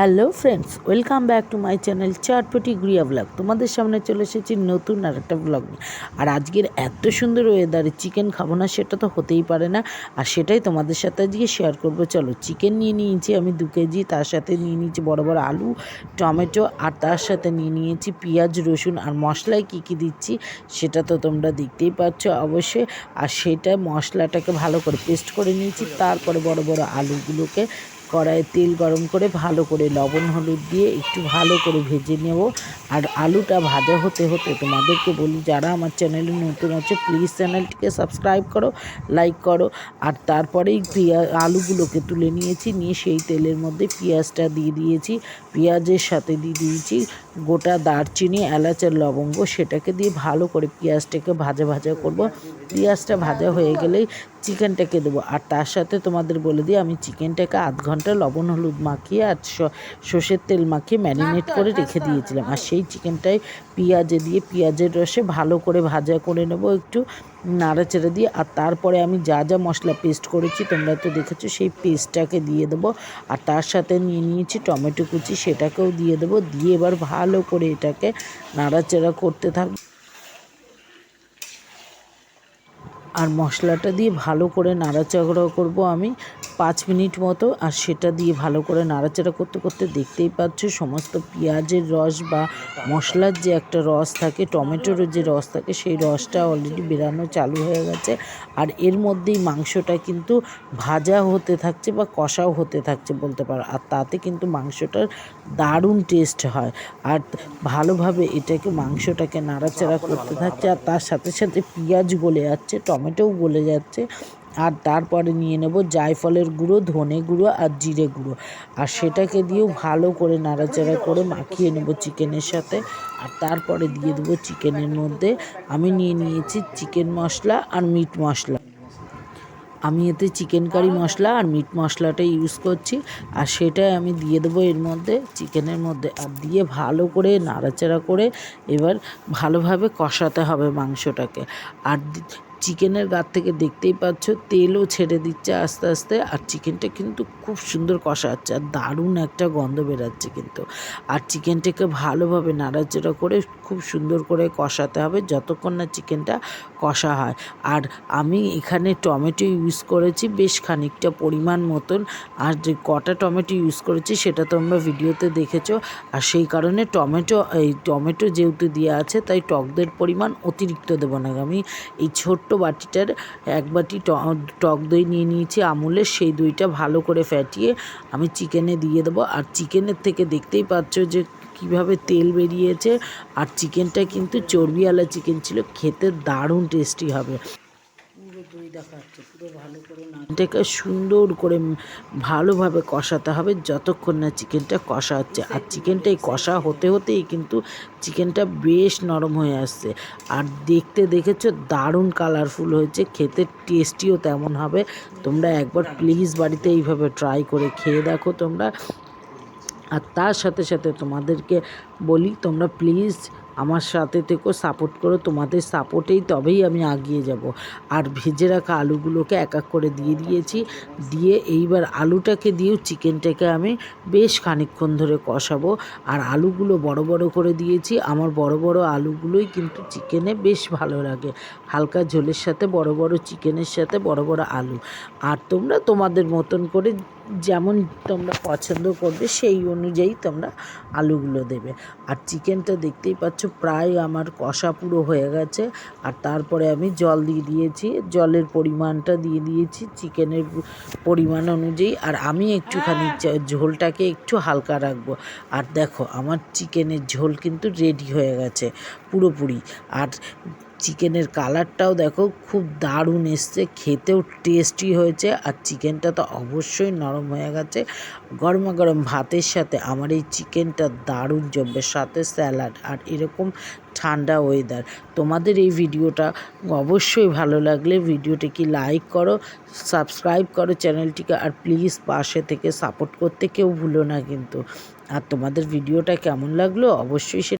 Hello friends, welcome back to my channel Charpoti Guriya blog. তোমাদের সামনে চলে এসেছি নতুন আর একটা ব্লগ আর আজকের এত সুন্দর ওয়েদারে চিকেন খাব না, সেটা তো হতেই পারে না। আর সেটাই তোমাদের সাথে আজকে শেয়ার করব। চলো চিকেন নিয়ে নিয়েছি আমি দু কেজি, তার সাথে নিয়ে নিয়েছি বড় বড় আলু, টমেটো, আর তার সাথে নিয়ে নিয়েছি পেঁয়াজ, রসুন, আর মশলায় কী কী দিচ্ছি, সেটা তো তোমরা দেখতেই পাচ্ছ অবশ্যই। আর সেটা মশলাটাকে ভালো করে পেস্ট করে নিয়েছি, তারপরে বড় বড় আলুগুলোকে কড়াইয়ে তেল গরম করে ভালো করে লবণ, হলুদ দিয়ে একটু ভালো করে ভেজে নেব। আর আলুটা ভাজা হতে হতে তোমাদেরকে বলি, যারা আমার চ্যানেলে নতুন আছে প্লিজ চ্যানেলটিকে সাবস্ক্রাইব করো লাইক করো। আর তারপরেই পেঁয়াজ আলুগুলোকে তুলে নিয়েছি, নিয়ে সেই তেলের মধ্যে পেঁয়াজটা দিয়ে দিয়েছি। পেঁয়াজের সাথে দিয়ে দিয়েছি গোটা দারচিনি, এলাচ আর লবঙ্গ সেটাকে দিয়ে ভালো করে পেঁয়াজটাকে ভাজা ভাজা করব। পেঁয়াজটা ভাজা হয়ে গেলেই চিকেনটাকে দেবো। আর তার সাথে তোমাদের বলে দিই, আমি চিকেনটাকে আধ ঘণ্টা লবণ, হলুদ মাখিয়ে আর সর্ষের তেল মাখিয়ে ম্যারিনেট করে রেখে দিয়েছিলাম। আর সেই চিকেনটাই পেঁয়াজে দিয়ে পেঁয়াজের রসে ভালো করে ভাজা করে নেব একটু। নাড়াচাড়া দিয়ে, আর তারপরে আমি যা যা মশলা পেস্ট করেছি, তোমরা তো দেখেছ, সেই পেস্টটাকে দিয়ে দেবো। আর তার সাথে নিয়ে নিয়েছি টমেটো কুচি, সেটাকেও দিয়ে দেবো। দিয়ে এবার ভালো করে এটাকে নাড়াচাড়া করতে থাকব আর মশলাটা দিয়ে ভালো করে নাড়াচাড়া করব আমি। পাঁচ মিনিট মতো আর সেটা দিয়ে ভালো করে নাড়াচাড়া করতে করতে দেখতেই পাচ্ছ সমস্ত পেঁয়াজের রস বা মশলার যে একটা রস থাকে টমেটোর যে রস থাকে, সেই রসটা অলরেডি বেরানো চালু হয়ে গেছে। আর এর মধ্যেই মাংসটা কিন্তু ভাজা হতে থাকছে বা কষাও হতে থাকছে বলতে পারো। আর তাতে কিন্তু মাংসটার দারুণ টেস্ট হয়। আর ভালোভাবে এটাকে মাংসটাকে নাড়াচাড়া করতে থাকছে আর তার সাথে সাথে পেঁয়াজ গলে যাচ্ছে, টমেটোও গলে যাচ্ছে। আর তারপরে নিয়ে নেব জায়ফলের গুঁড়ো, ধনে গুঁড়ো আর জিরে গুঁড়ো। আর সেটাকে দিয়েও ভালো করে নাড়াচাড়া করে মাখিয়ে নেব চিকেনের সাথে। আর তারপরে দিয়ে দেবো চিকেনের মধ্যে আমি নিয়ে নিয়েছি চিকেন মশলা আর মিট মশলা। আমি এতে চিকেন কারি মশলা আর মিট মশলাটা ইউজ করছি। আর সেটাই আমি দিয়ে দেবো এর মধ্যে, চিকেনের মধ্যে। আর দিয়ে ভালো করে নাড়াচাড়া করে এবার ভালোভাবে কষাতে হবে মাংসটাকে। আর চিকেনের গাত থেকে দেখতেই পাচ্ছ, তেলও ছেড়ে দিচ্ছে আস্তে আস্তে, আর চিকেনটা কিন্তু খুব সুন্দর কষা হচ্ছে আর দারুণ একটা গন্ধ বেরাচ্ছে কিন্তু। আর চিকেনটাকে ভালোভাবে নাড়াচাড়া করে খুব সুন্দর করে কষাতে হবে যতক্ষণ না চিকেনটা কষা হয়। আর আমি এখানে টমেটো ইউজ করেছি বেশ খানিকটা পরিমাণ মতন। আর যে কটা টমেটো ইউজ করেছি সেটা তোমরা ভিডিওতে দেখেছ। আর সেই কারণে টমেটো, এই টমেটো যেহেতু দেওয়া আছে তাই টকদের পরিমাণ অতিরিক্ত দেবো না। আমি এই ছোট্ট বাটিটার এক বাটি টক দই নিয়ে নিয়েছি আমুলের সেই দইটা ভালো করে ফ্যাটিয়ে আমি চিকেনে দিয়ে দেবো। আর চিকেনের থেকে দেখতেই পাচ্ছ যে কীভাবে তেল বেরিয়েছে আর চিকেনটা কিন্তু চর্বিওয়ালা চিকেন ছিল, খেতে দারুণ টেস্টি হবে। পুরো দেখাচ্ছে সুন্দর করে ভালোভাবে কষাতে হবে যতক্ষণ না চিকেনটা কষা হচ্ছে। আর চিকেনটা এই কষা হতে হতেই কিন্তু চিকেনটা বেশ নরম হয়ে আসছে। আর দেখতে দেখেছ দারুণ কালারফুল হয়েছে, খেতে টেস্টিও তেমন হবে। তোমরা একবার প্লিজ বাড়িতে এইভাবে ট্রাই করে খেয়ে দেখো তোমরা। আর তার সাথে সাথে তোমাদেরকে বলি, তোমরা প্লিজ আমার সাথে থেকেও সাপোর্ট করো। তোমাদের সাপোর্টেই তবেই আমি আগিয়ে যাব। আর ভেজে রাখা আলুগুলোকে এক এক করে দিয়ে দিয়েছি। দিয়ে এইবার আলুটাকে দিয়েও চিকেনটাকে আমি বেশ খানিকক্ষণ ধরে কষাবো। আর আলুগুলো বড় বড় করে দিয়েছি। আমার বড় বড় আলুগুলোই কিন্তু চিকেনে বেশ ভালো লাগে। হালকা ঝোলের সাথে, বড় বড় চিকেনের সাথে, বড় বড় আলু। আর তোমরা তোমাদের মতন করে যেমন তোমরা পছন্দ করবে সেই অনুযায়ী তোমরা আলুগুলো দেবে। আর চিকেনটা দেখতেই পাচ্ছ প্রায় আমার কষা পুরো হয়ে গেছে। আর তারপরে আমি জল দিয়ে দিয়েছি জলের পরিমাণটা দিয়ে দিয়েছি চিকেনের পরিমাণ অনুযায়ী। আর আমি একটুখানি ঝোলটাকে একটু হালকা রাখব। আর দেখো আমার চিকেনের ঝোল কিন্তু রেডি হয়ে গেছে পুরোপুরি। আর চিকেনের কালারটাও দেখো খুব দারুণ এসছে, খেতেও টেস্টি হয়েছে আর চিকেনটা তো অবশ্যই নরম হয়ে গেছে। গরমা গরম ভাতের সাথে আমার এই চিকেনটা দারুণ জমবে, সাথে স্যালাড আর এরকম ঠান্ডা ওয়েদার তোমাদের এই ভিডিওটা অবশ্যই ভালো লাগলে ভিডিওটিকে লাইক করো সাবস্ক্রাইব করো চ্যানেলটিকে আর প্লিজ পাশে থেকে সাপোর্ট করতে কেউ ভুলো না কিন্তু। আর তোমাদের ভিডিওটা কেমন লাগল অবশ্যই